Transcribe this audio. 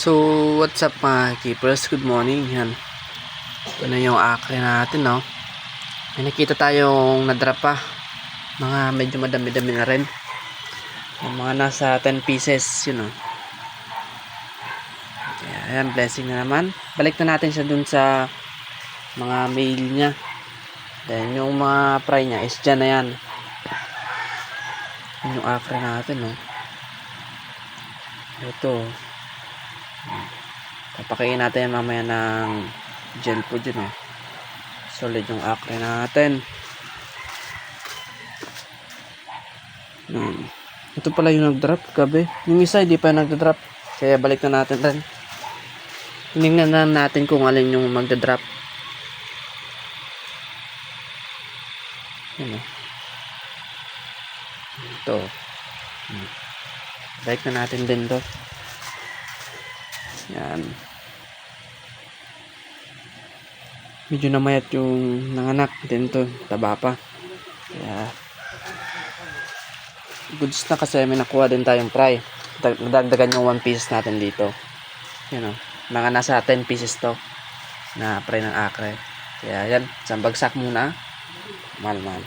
So, what's up mga keepers? Good morning. Yan. Ito na yung akre natin, no? May nakita tayong nadrop pa. Mga medyo madami-dami na rin. Yung mga nasa 10 pieces, yun, no? Kaya, ayan, blessing na naman. Balik na natin siya dun sa mga mail niya. Then, yung mga fry niya is dyan na yan. Yun yung akre natin, no? Ito. Papakain natin yan mamaya ng gel food yun eh. Solid yung akre natin. Hmm. Ito pala yung nag-drop gabi. Yung isa hindi pa nagda-drop. Kaya balik na natin rin. Tingnan na natin kung alin yung magda-drop. Yan oh. Ito. Balik na natin din to. Yan. Medyo namayat yung nanganak din to. Taba pa. Kaya goods na kasi may nakuha din tayong fry. Dag- Nadagdagan yung 1 piece natin dito. Yan o. Mga nasa 10 pieces to na fry ng akre. Kaya yan. Isang bagsak muna. Mahal-mahal.